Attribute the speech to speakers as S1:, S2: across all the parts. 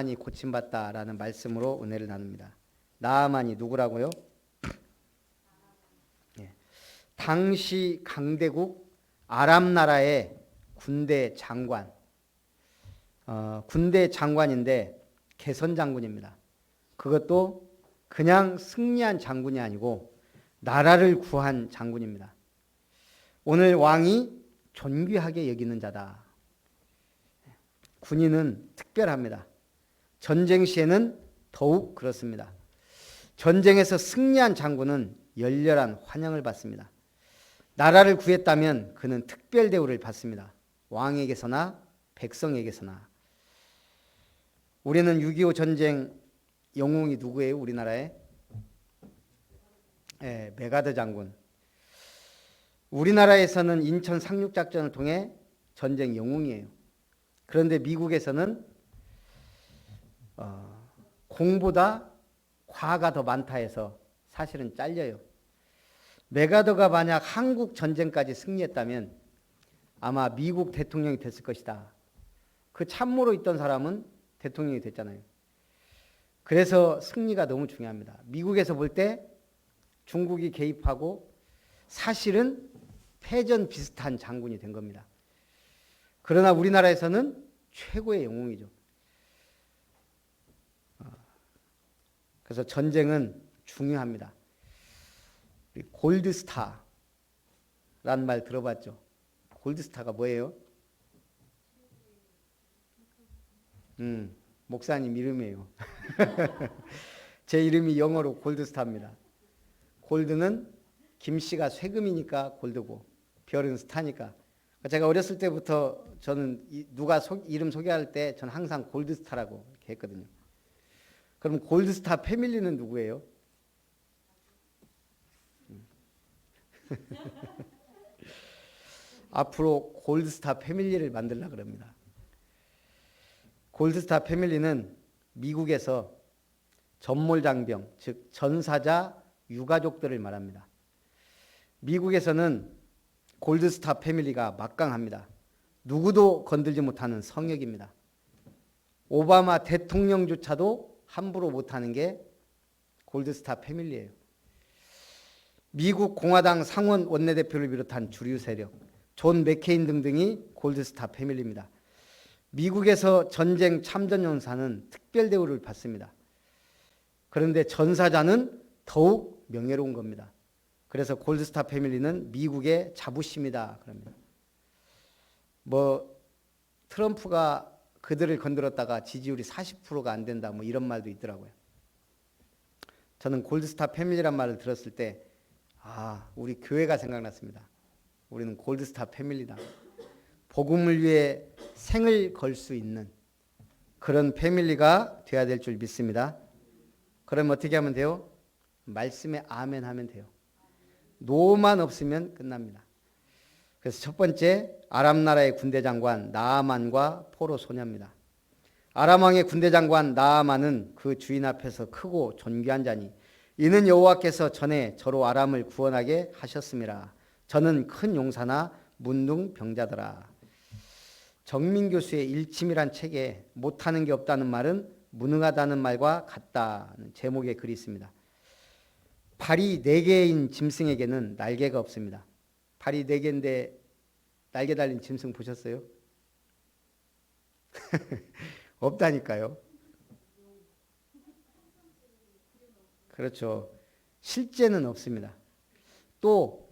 S1: 나만이 고침받다라는 말씀으로 은혜를 나눕니다. 나만이 누구라고요? 예. 당시 강대국 아람 나라의 군대 장관, 어, 군대 장관인데 개선 장군입니다. 그것도 그냥 승리한 장군이 아니고 나라를 구한 장군입니다. 오늘 왕이 존귀하게 여기는 자다. 군인은 특별합니다. 전쟁 시에는 더욱 그렇습니다. 전쟁에서 승리한 장군은 열렬한 환영을 받습니다. 나라를 구했다면 그는 특별 대우를 받습니다. 왕에게서나 백성에게서나. 우리는 6.25 전쟁 영웅이 누구예요? 우리나라에? 예, 메가드 장군. 우리나라에서는 인천 상륙 작전을 통해 전쟁 영웅이에요. 그런데 미국에서는 어, 공보다 과가 더 많다 해서 사실은 잘려요. 메가더가 만약 한국 전쟁까지 승리했다면 아마 미국 대통령이 됐을 것이다. 그 참모로 있던 사람은 대통령이 됐잖아요. 그래서 승리가 너무 중요합니다. 미국에서 볼 때 중국이 개입하고 사실은 패전 비슷한 장군이 된 겁니다. 그러나 우리나라에서는 최고의 영웅이죠. 그래서 전쟁은 중요합니다. 골드스타란 말 들어봤죠? 골드스타가 뭐예요? 음, 목사님 이름이에요. 제 이름이 영어로 골드스타입니다. 골드는 김씨가 세금이니까 골드고 별은 스타니까. 제가 어렸을 때부터 저는 누가 소, 이름 소개할 때 저는 항상 골드스타라고 했거든요. 그럼 골드스타 패밀리는 누구예요? 음. 앞으로 골드스타 패밀리를 만들라 그럽니다. 골드스타 패밀리는 미국에서 전몰장병, 즉 전사자 유가족들을 말합니다. 미국에서는 골드스타 패밀리가 막강합니다. 누구도 건들지 못하는 성역입니다. 오바마 대통령조차도 함부로 못하는 게 골드스타 패밀리예요. 미국 공화당 상원 원내대표를 비롯한 주류 세력, 존 맥케인 등등이 골드스타 패밀리입니다. 미국에서 전쟁 참전 용사는 특별 대우를 받습니다. 그런데 전사자는 더욱 명예로운 겁니다. 그래서 골드스타 패밀리는 미국의 자부심이다 그럽니다. 뭐 트럼프가 그들을 건드렸다가 지지율이 40%가 안 된다 뭐 이런 말도 있더라고요. 저는 골드스타 패밀리란 말을 들었을 때 아, 우리 교회가 생각났습니다. 우리는 골드스타 패밀리다. 복음을 위해 생을 걸 수 있는 그런 패밀리가 되어야 될 줄 믿습니다. 그럼 어떻게 하면 돼요? 말씀에 아멘 하면 돼요. 노만 없으면 끝납니다. 그래서 첫 번째 아람 나라의 군대 장관 나아만과 포로 소녀입니다. 아람 왕의 군대 장관 나아만은 그 주인 앞에서 크고 존귀한 자니 이는 여호와께서 전에 저로 아람을 구원하게 하셨습니다. 저는 큰 용사나 문둥 병자더라. 정민 교수의 일침이란 책에 못하는 게 없다는 말은 무능하다는 말과 같다는 제목의 글이 있습니다. 발이 네 개인 짐승에게는 날개가 없습니다. 발이 네 개인데 날개 달린 짐승 보셨어요? 없다니까요. 그렇죠. 실제는 없습니다. 또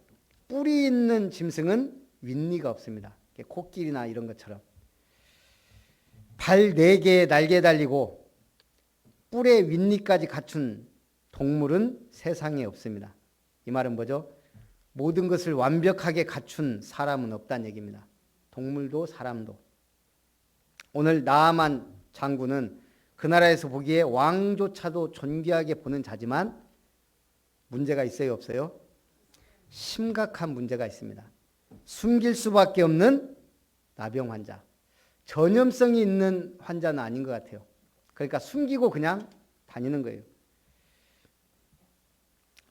S1: 뿔이 있는 짐승은 윗니가 없습니다. 코끼리나 이런 것처럼 발 네 개에 날개 달리고 뿔에 윗니까지 갖춘 동물은 세상에 없습니다. 이 말은 뭐죠? 모든 것을 완벽하게 갖춘 사람은 없다는 얘기입니다. 동물도 사람도. 오늘 나아만 장군은 그 나라에서 보기에 왕조차도 존귀하게 보는 자지만 문제가 있어요, 없어요? 심각한 문제가 있습니다. 숨길 수밖에 없는 나병 환자. 전염성이 있는 환자는 아닌 것 같아요. 그러니까 숨기고 그냥 다니는 거예요.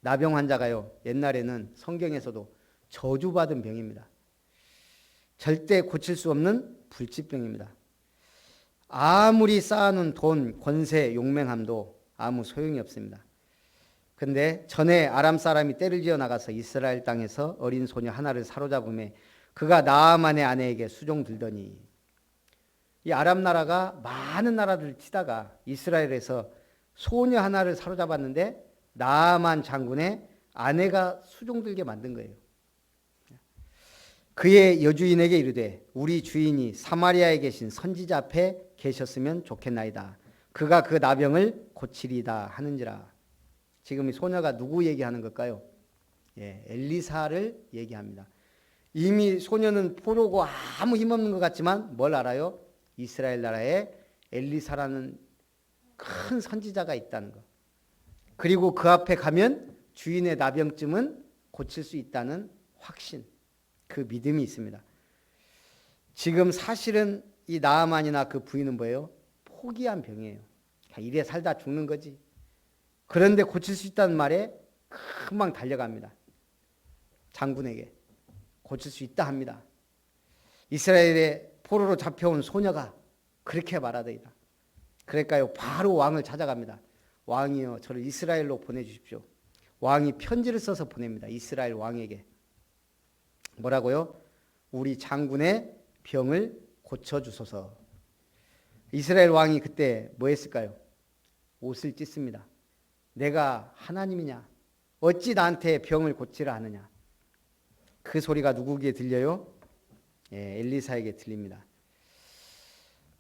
S1: 나병 환자가요. 옛날에는 성경에서도 저주받은 병입니다. 절대 고칠 수 없는 불치병입니다. 아무리 쌓아놓은 돈, 권세, 용맹함도 아무 소용이 없습니다. 근데 전에 아람 사람이 때를 지어 나가서 이스라엘 땅에서 어린 소녀 하나를 사로잡음에 그가 나아만의 아내에게 수종 들더니 이 아람 나라가 많은 나라들을 치다가 이스라엘에서 소녀 하나를 사로잡았는데 나아만 장군의 아내가 수종 들게 만든 거예요. 그의 여주인에게 이르되 우리 주인이 사마리아에 계신 선지자 앞에 계셨으면 좋겠나이다. 그가 그 나병을 고치리다 하는지라. 지금 이 소녀가 누구 얘기하는 걸까요? 예, 엘리사를 얘기합니다. 이미 소녀는 포로고 아무 힘없는 것 같지만 뭘 알아요? 이스라엘 나라에 엘리사라는 큰 선지자가 있다는 것. 그리고 그 앞에 가면 주인의 나병쯤은 고칠 수 있다는 확신, 그 믿음이 있습니다. 지금 사실은 이 나아만이나 그 부인은 뭐예요? 포기한 병이에요. 이래 살다 죽는 거지. 그런데 고칠 수 있다는 말에 금방 달려갑니다. 장군에게 고칠 수 있다 합니다. 이스라엘의 포로로 잡혀온 소녀가 그렇게 말하더이다. 그럴까요? 바로 왕을 찾아갑니다. 왕이여 저를 이스라엘로 보내주십시오. 왕이 편지를 써서 보냅니다. 이스라엘 왕에게 뭐라고요? 우리 장군의 병을 고쳐 주소서. 이스라엘 왕이 그때 뭐 했을까요? 옷을 찢습니다. 내가 하나님이냐? 어찌 나한테 병을 고치라 하느냐? 그 소리가 누구에게 들려요? 예, 엘리사에게 들립니다.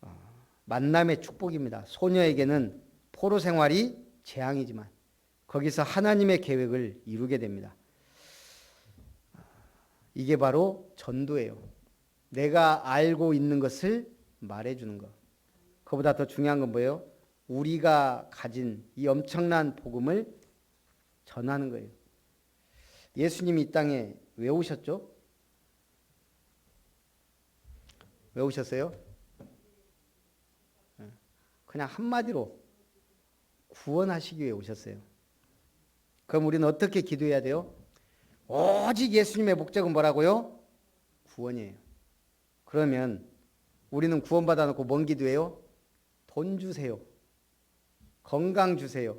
S1: 어, 만남의 축복입니다. 소녀에게는 포로 생활이 재앙이지만 거기서 하나님의 계획을 이루게 됩니다. 이게 바로 전도예요. 내가 알고 있는 것을 말해주는 것. 그보다 더 중요한 건 뭐예요? 우리가 가진 이 엄청난 복음을 전하는 거예요. 예수님이 이 땅에 왜 오셨죠? 왜 오셨어요? 예. 그냥 한마디로 구원하시기 위해 오셨어요. 그럼 우리는 어떻게 기도해야 돼요? 오직 예수님의 목적은 뭐라고요? 구원이에요. 그러면 우리는 구원받아 놓고 뭔 기도해요? 돈 주세요. 건강 주세요.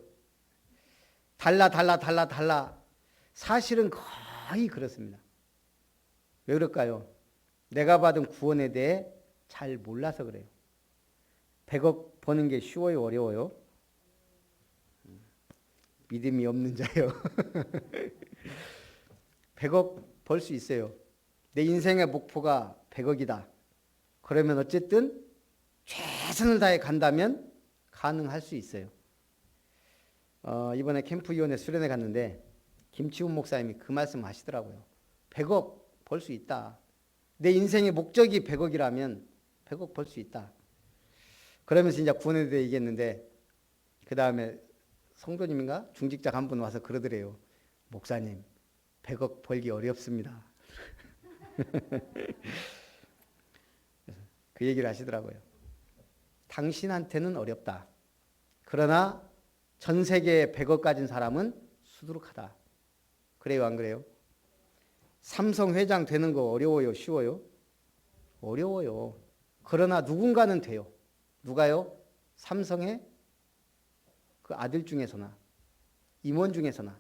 S1: 달라 달라 달라 달라. 사실은 거의 그렇습니다. 왜 그럴까요? 내가 받은 구원에 대해 잘 몰라서 그래요. 100억 버는 게 쉬워요, 어려워요? 믿음이 없는 자요. 100억 벌 수 있어요. 내 인생의 목표가 100억이다. 그러면 어쨌든 최선을 다해 간다면 가능할 수 있어요. 어, 이번에 캠프위원회 수련회 갔는데 김치훈 목사님이 그 말씀 하시더라고요. 100억 벌 수 있다. 내 인생의 목적이 100억이라면 100억 벌 수 있다. 그러면서 이제 구원에 대해 얘기했는데 그 다음에 성도님인가 중직자 한 분 와서 그러더래요. 목사님 100억 벌기 어렵습니다. 그 얘기를 하시더라고요. 당신한테는 어렵다. 그러나 전 세계에 100억 가진 사람은 수두룩하다. 그래요, 안 그래요? 삼성 회장 되는 거 어려워요, 쉬워요? 어려워요. 그러나 누군가는 돼요. 누가요? 삼성의 그 아들 중에서나 임원 중에서나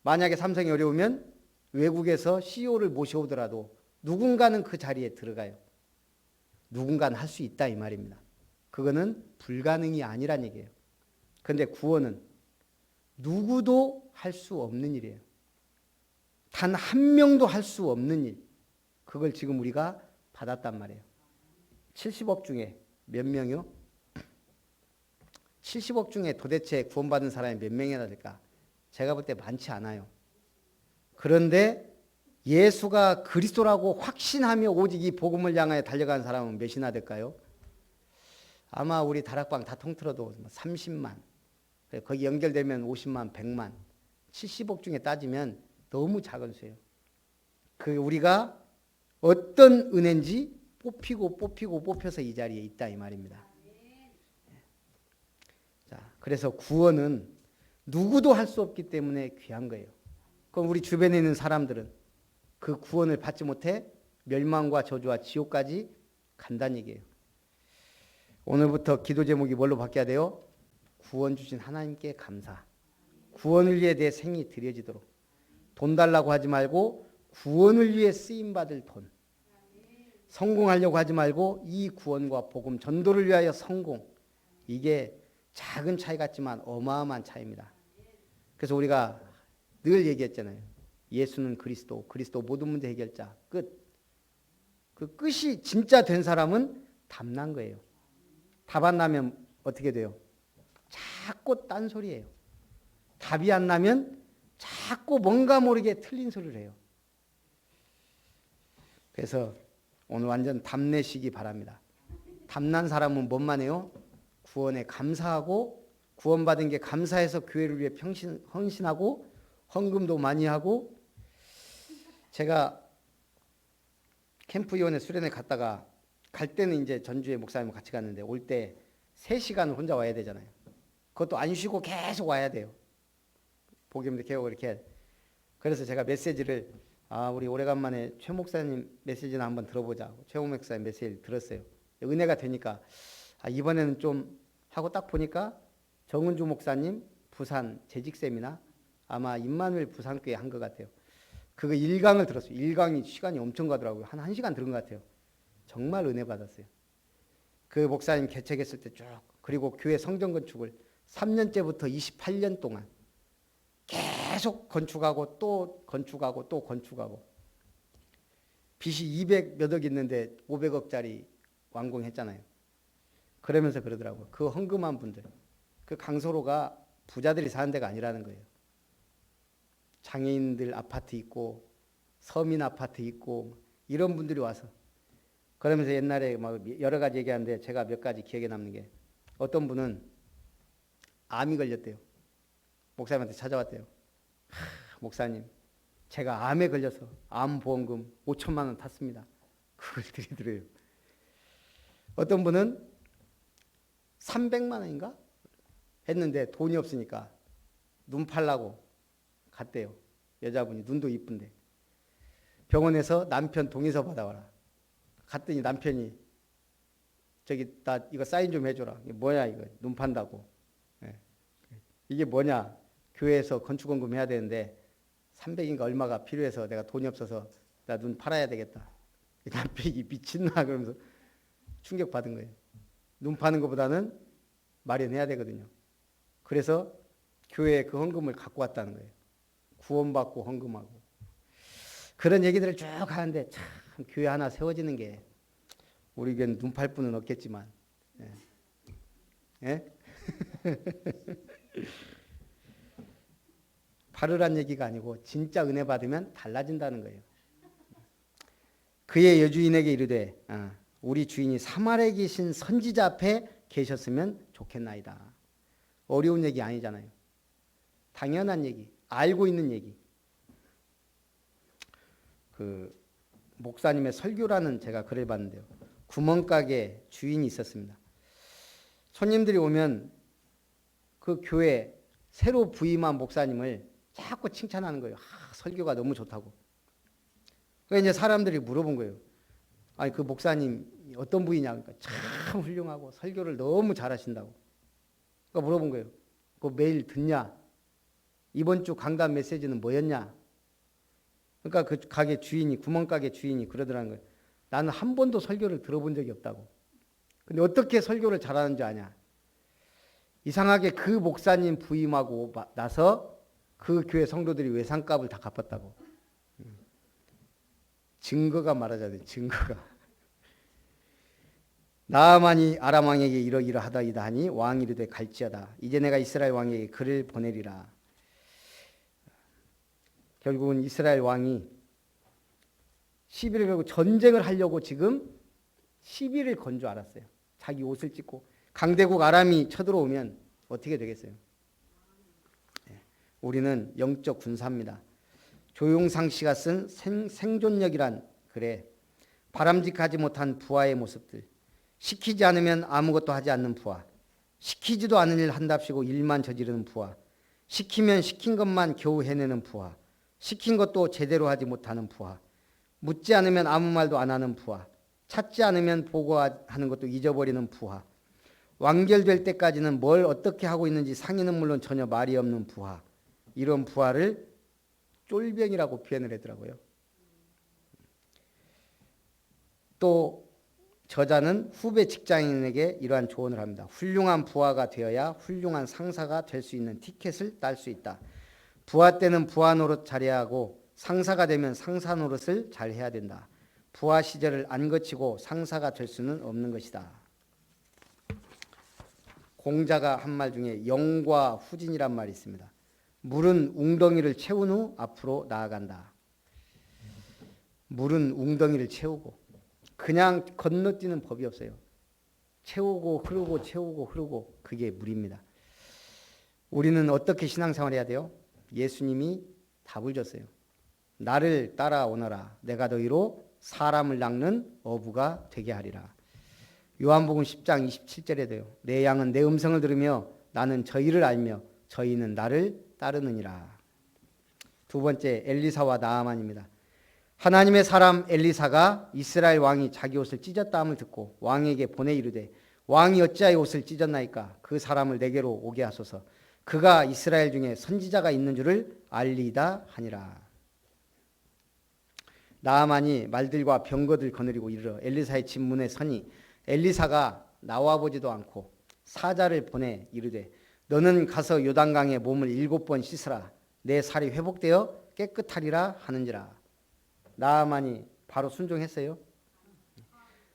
S1: 만약에 삼성이 어려우면 외국에서 CEO를 모셔오더라도 누군가는 그 자리에 들어가요. 누군가는 할 수 있다 이 말입니다. 그거는 불가능이 아니란 얘기예요. 근데 구원은 누구도 할 수 없는 일이에요. 단 한 명도 할 수 없는 일. 그걸 지금 우리가 받았단 말이에요. 70억 중에 몇 명이요? 70억 중에 도대체 구원받은 사람이 몇 명이나 될까? 제가 볼 때 많지 않아요. 그런데 예수가 그리스도라고 확신하며 오직 이 복음을 향하여 달려가는 사람은 몇이나 될까요? 아마 우리 다락방 다 통틀어도 30만. 거기 연결되면 50만, 100만. 70억 중에 따지면 너무 작은 수예요. 그 우리가 어떤 은혜인지 뽑히고 뽑히고 뽑혀서 이 자리에 있다 이 말입니다. 자, 그래서 구원은 누구도 할 수 없기 때문에 귀한 거예요. 그럼 우리 주변에 있는 사람들은 그 구원을 받지 못해 멸망과 저주와 지옥까지 간다는 얘기예요. 오늘부터 기도 제목이 뭘로 바뀌어야 돼요? 구원 주신 하나님께 감사. 구원을 위해 내 생이 드려지도록. 돈 달라고 하지 말고 구원을 위해 쓰임 받을 돈. 성공하려고 하지 말고 이 구원과 복음 전도를 위하여 성공. 이게 작은 차이 같지만 어마어마한 차이입니다. 그래서 우리가 늘 얘기했잖아요. 예수는 그리스도, 그리스도 모든 문제 해결자. 끝. 그 끝이 진짜 된 사람은 답난 거예요. 답 안 나면 어떻게 돼요? 자꾸 딴소리예요. 답이 안 나면 자꾸 뭔가 모르게 틀린 소리를 해요. 그래서 오늘 완전 답내시기 바랍니다. 답난 사람은 뭔만 해요? 구원에 감사하고 구원받은 게 감사해서 교회를 위해 평신, 헌신하고 헌금도 많이 하고 제가 캠프위원회 수련회 갔다가 갈 때는 이제 전주에 목사님 같이 갔는데 올 때 3시간 혼자 와야 되잖아요. 그것도 안 쉬고 계속 와야 돼요. 복음도 개혁을 이렇게. 그래서 제가 메시지를 아 우리 오래간만에 최 목사님 메시지나 한번 들어보자. 최 목사님 메시지를 들었어요. 은혜가 되니까 아, 이번에는 좀 하고 딱 보니까 정은주 목사님 부산 재직 세미나 아마 임마누엘 부산교회 한 것 같아요. 그거 1강을 들었어요. 1강이 시간이 엄청 가더라고요. 한 1시간 들은 것 같아요. 정말 은혜 받았어요. 그 목사님 개척했을 때 쭉 그리고 교회 성전 건축을 3년째부터 28년 동안 계속 건축하고 또 건축하고 또 건축하고 빚이 200 몇억 있는데 500억짜리 완공했잖아요. 그러면서 그러더라고요. 그 헌금한 분들 그 강서로가 부자들이 사는 데가 아니라는 거예요. 장애인들 아파트 있고 서민 아파트 있고 이런 분들이 와서 그러면서 옛날에 막 여러 가지 얘기하는데 제가 몇 가지 기억에 남는 게 어떤 분은 암이 걸렸대요. 목사님한테 찾아왔대요. 하, 목사님, 제가 암에 걸려서 암 보험금 5천만 원 탔습니다. 그걸 드리더래요. 어떤 분은 300만 원인가 했는데 돈이 없으니까 눈 팔라고 갔대요. 여자분이 눈도 이쁜데 병원에서 남편 동의서 받아와라. 갔더니 남편이 저기 나 이거 사인 좀 해줘라. 뭐야 이거 눈 판다고. 예. 이게 뭐냐 교회에서 건축원금 해야 되는데 300인가 얼마가 필요해서 내가 돈이 없어서 나 눈 팔아야 되겠다. 남편이 미친나 그러면서 충격 받은 거예요. 눈 파는 것보다는 마련해야 되거든요. 그래서 교회에 그 헌금을 갖고 왔다는 거예요. 구원받고 헌금하고. 그런 얘기들을 쭉 하는데 참 교회 하나 세워지는 게 우리 교회는 눈팔 분은 없겠지만 예? 예? 팔으란 얘기가 아니고 진짜 은혜 받으면 달라진다는 거예요. 그의 여주인에게 이르되 아, 우리 주인이 사마리에 계신 선지자 앞에 계셨으면 좋겠나이다. 어려운 얘기 아니잖아요. 당연한 얘기, 알고 있는 얘기. 그 목사님의 설교라는 제가 글을 봤는데요. 구멍가게 주인이 있었습니다. 손님들이 오면 그 교회 새로 부임한 목사님을 자꾸 칭찬하는 거예요. 아, 설교가 너무 좋다고. 그러니까 이제 사람들이 물어본 거예요. 아니 그 목사님 어떤 분이냐 그러니까 참 훌륭하고 설교를 너무 잘하신다고. 그러니까 물어본 거예요. 그 매일 듣냐? 이번 주 강단 메시지는 뭐였냐? 그러니까 그 가게 주인이 구멍가게 주인이 그러더라는 거예요. 나는 한 번도 설교를 들어본 적이 없다고. 근데 어떻게 설교를 잘하는 줄 아냐? 이상하게 그 목사님 부임하고 나서 그 교회 성도들이 외상값을 다 갚았다고. 증거가 말하자면 증거가. 나만이 아람 왕에게 이러이러하다 이다 하니 왕이 이르되 갈지어다. 이제 내가 이스라엘 왕에게 글을 보내리라. 결국은 이스라엘 왕이 시비를 걸고 전쟁을 하려고 지금 시비를 건 줄 알았어요. 자기 옷을 찢고 강대국 아람이 쳐들어오면 어떻게 되겠어요? 예, 우리는 영적 군사입니다. 조용상 씨가 쓴 생, 생존력이란 글에 바람직하지 못한 부하의 모습들, 시키지 않으면 아무것도 하지 않는 부하, 시키지도 않은 일 한답시고 일만 저지르는 부하, 시키면 시킨 것만 겨우 해내는 부하, 시킨 것도 제대로 하지 못하는 부하, 묻지 않으면 아무 말도 안 하는 부하, 찾지 않으면 보고하는 것도 잊어버리는 부하, 완결될 때까지는 뭘 어떻게 하고 있는지 상의는 물론 전혀 말이 없는 부하. 이런 부하를 쫄병이라고 표현을 하더라고요. 또 저자는 후배 직장인에게 이러한 조언을 합니다. 훌륭한 부하가 되어야 훌륭한 상사가 될 수 있는 티켓을 딸 수 있다. 부하 때는 부하 노릇 잘해야 하고 상사가 되면 상사 노릇을 잘 해야 된다. 부하 시절을 안 거치고 상사가 될 수는 없는 것이다. 공자가 한 말 중에 영과 후진이란 말이 있습니다. 물은 웅덩이를 채운 후 앞으로 나아간다. 물은 웅덩이를 채우고 그냥 건너뛰는 법이 없어요. 채우고 흐르고 채우고 흐르고 그게 물입니다. 우리는 어떻게 신앙생활 해야 돼요? 예수님이 답을 줬어요. 나를 따라오너라. 내가 너희로 사람을 낚는 어부가 되게 하리라. 요한복음 10장 27절에 돼요. 내 양은 내 음성을 들으며 나는 저희를 알며 저희는 나를 따르느니라. 두 번째 엘리사와 나아만입니다. 하나님의 사람 엘리사가 이스라엘 왕이 자기 옷을 찢었다함을 듣고 왕에게 보내 이르되 왕이 어찌하여 옷을 찢었나이까 그 사람을 내게로 오게 하소서 그가 이스라엘 중에 선지자가 있는 줄을 알리다 하니라. 나아만이 말들과 병거들 거느리고 이르러 엘리사의 집 문에 서니 엘리사가 나와 보지도 않고 사자를 보내 이르되 너는 가서 요단강에 몸을 일곱 번 씻으라 내 살이 회복되어 깨끗하리라 하는지라 나아만이 바로 순종했어요.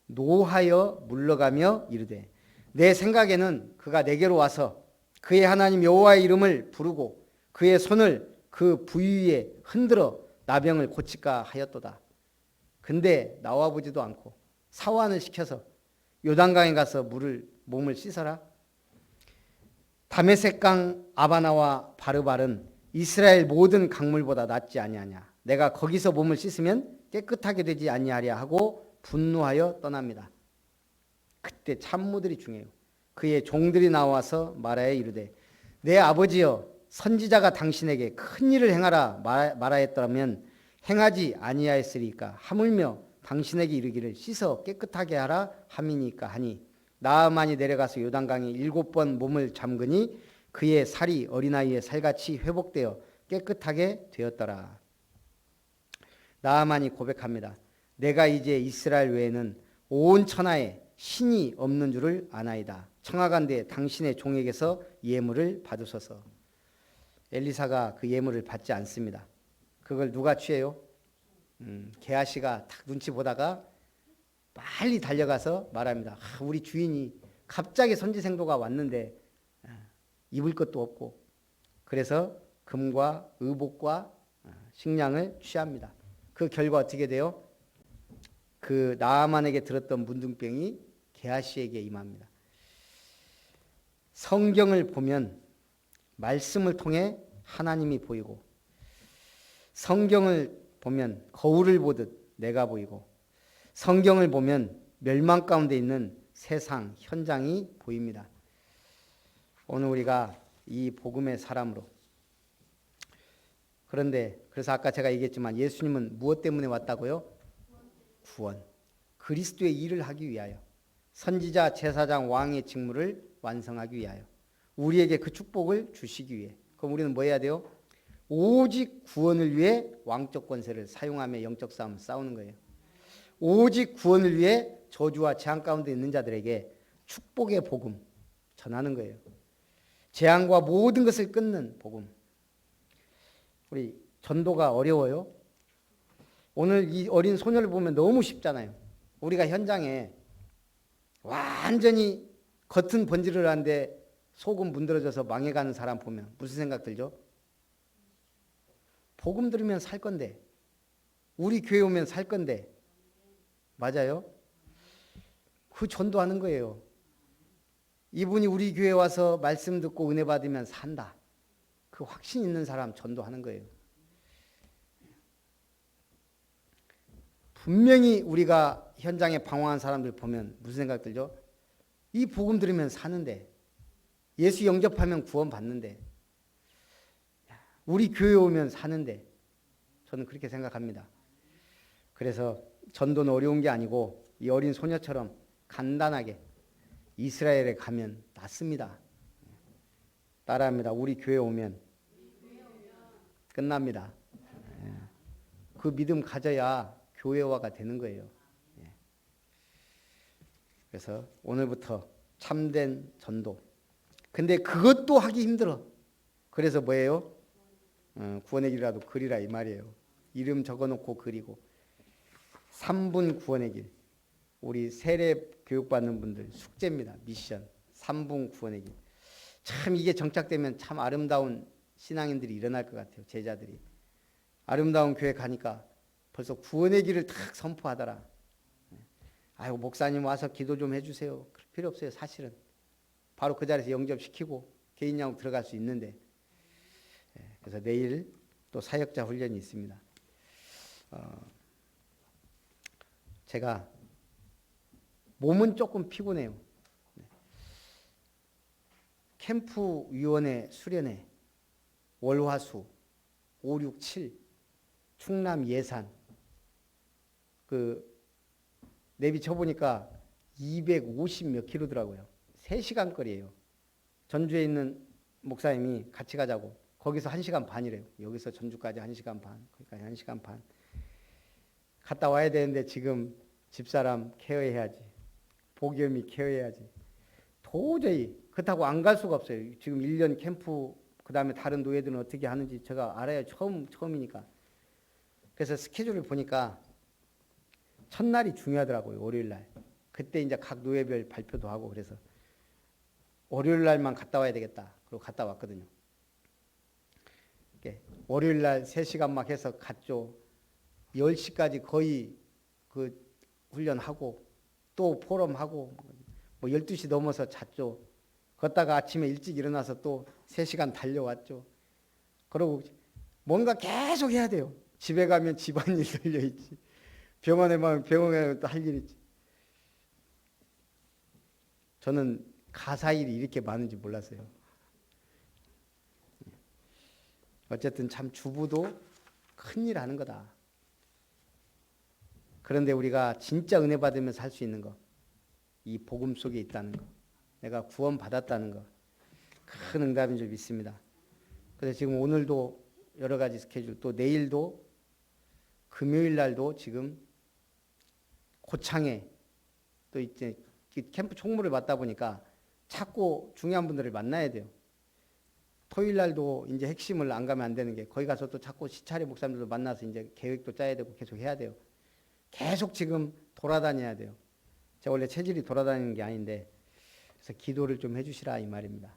S1: 노하여 물러가며 이르되 내 생각에는 그가 내게로 와서 그의 하나님 여호와의 이름을 부르고 그의 손을 그 부위에 흔들어 나병을 고칠까 하였도다. 근데 나와 보지도 않고 사환을 시켜서 요단강에 가서 물을 몸을 씻어라. 다메섹강 아바나와 바르발은 이스라엘 모든 강물보다 낫지 아니하냐. 내가 거기서 몸을 씻으면 깨끗하게 되지 아니하랴 하고 분노하여 떠납니다. 그때 참모들이 중요해요. 그의 종들이 나와서 말하여 이르되 내 아버지여 선지자가 당신에게 큰 일을 행하라 말하였더라면 행하지 아니하였으리까 하물며 당신에게 이르기를 씻어 깨끗하게 하라 함이니까 하니 나아만이 내려가서 요단강에 일곱 번 몸을 잠그니 그의 살이 어린아이의 살같이 회복되어 깨끗하게 되었더라. 나아만이 고백합니다. 내가 이제 이스라엘 외에는 온 천하에 신이 없는 줄을 아나이다. 청하간대 당신의 종에게서 예물을 받으소서. 엘리사가 그 예물을 받지 않습니다. 그걸 누가 취해요? 음, 게하시가 딱 눈치 보다가 빨리 달려가서 말합니다. 아, 우리 주인이 갑자기 선지생도가 왔는데 아, 입을 것도 없고 그래서 금과 의복과 아, 식량을 취합니다. 그 결과 어떻게 돼요? 그 나아만에게 들었던 문둥병이 게하시에게 임합니다. 성경을 보면 말씀을 통해 하나님이 보이고 성경을 보면 거울을 보듯 내가 보이고 성경을 보면 멸망 가운데 있는 세상 현장이 보입니다. 오늘 우리가 이 복음의 사람으로 그런데 그래서 아까 제가 얘기했지만 예수님은 무엇 때문에 왔다고요? 구원. 그리스도의 일을 하기 위하여. 선지자, 제사장, 왕의 직무를 완성하기 위하여. 우리에게 그 축복을 주시기 위해. 그럼 우리는 뭐 해야 돼요? 오직 구원을 위해 왕적 권세를 사용하며 영적 싸움을 싸우는 거예요. 오직 구원을 위해 저주와 재앙 가운데 있는 자들에게 축복의 복음 전하는 거예요. 재앙과 모든 것을 끊는 복음. 우리 전도가 어려워요. 오늘 이 어린 소녀를 보면 너무 쉽잖아요. 우리가 현장에 완전히 겉은 번지를 한데 속은 문드러져서 망해가는 사람 보면 무슨 생각 들죠? 복음 들으면 살 건데, 우리 교회 오면 살 건데, 맞아요? 그 전도하는 거예요. 이분이 우리 교회 와서 말씀 듣고 은혜 받으면 산다. 그 확신 있는 사람 전도하는 거예요. 분명히 우리가 현장에 방황한 사람들 보면 무슨 생각 들죠? 이 복음 들으면 사는데 예수 영접하면 구원 받는데 우리 교회 오면 사는데 저는 그렇게 생각합니다. 그래서 전도는 어려운 게 아니고 이 어린 소녀처럼 간단하게 이스라엘에 가면 낫습니다. 따라합니다. 우리 교회 오면 끝납니다. 예. 그 믿음 가져야 교회화가 되는 거예요. 예. 그래서 오늘부터 참된 전도. 근데 그것도 하기 힘들어. 그래서 뭐예요? 어, 구원의 길이라도 그리라 이 말이에요. 이름 적어놓고 그리고 3분 구원의 길. 우리 세례 교육받는 분들 숙제입니다. 미션. 3분 구원의 길. 참 이게 정착되면 참 아름다운 신앙인들이 일어날 것 같아요. 제자들이. 아름다운 교회 가니까 벌써 구원의 길을 탁 선포하더라. 아유 목사님 와서 기도 좀 해주세요. 그럴 필요 없어요. 사실은 바로 그 자리에서 영접시키고 개인 양육 들어갈 수 있는데 예, 그래서 내일 또 사역자 훈련이 있습니다. 어, 제가 몸은 조금 피곤해요. 네. 캠프 위원회 수련회 월화수 5, 6, 7 충남 예산 그 내비 쳐보니까 250 몇 킬로더라고요. 3시간 거리예요. 전주에 있는 목사님이 같이 가자고 거기서 1시간 반이래요. 여기서 전주까지 1시간 반, 거기까지 1시간 반. 갔다 와야 되는데 지금 집사람 케어해야지. 보겸이 케어해야지. 도저히 그렇다고 안 갈 수가 없어요. 지금 1년 캠프 그다음에 다른 노예들은 어떻게 하는지 제가 알아야 처음 처음이니까. 그래서 스케줄을 보니까 첫날이 중요하더라고요. 월요일 날. 그때 이제 각 노예별 발표도 하고 그래서 월요일 날만 갔다 와야 되겠다. 그리고 갔다 왔거든요. 월요일 날 3시간 막 해서 갔죠. 10시까지 거의 그 훈련하고 또 포럼하고 뭐 12시 넘어서 잤죠. 걷다가 아침에 일찍 일어나서 또 3시간 달려왔죠. 그러고 뭔가 계속 해야 돼요. 집에 가면 집안일 들려 있지. 병원에 가면 병원에 또 할 일 있지. 저는 가사 일이 이렇게 많은지 몰랐어요. 어쨌든 참 주부도 큰일 하는 거다. 그런데 우리가 진짜 은혜 받으면서 할 수 있는 거, 이 복음 속에 있다는 거, 내가 구원 받았다는 거, 큰 응답인 줄 믿습니다. 그래서 지금 오늘도 여러 가지 스케줄, 또 내일도 금요일 날도 지금 고창에 또 이제 캠프 총무를 맡다 보니까 자꾸 중요한 분들을 만나야 돼요. 토요일 날도 이제 핵심을 안 가면 안 되는 게 거기 가서 또 자꾸 시차례 목사님들도 만나서 이제 계획도 짜야 되고 계속 해야 돼요. 계속 지금 돌아다녀야 돼요. 제가 원래 체질이 돌아다니는 게 아닌데 그래서 기도를 좀 해주시라 이 말입니다.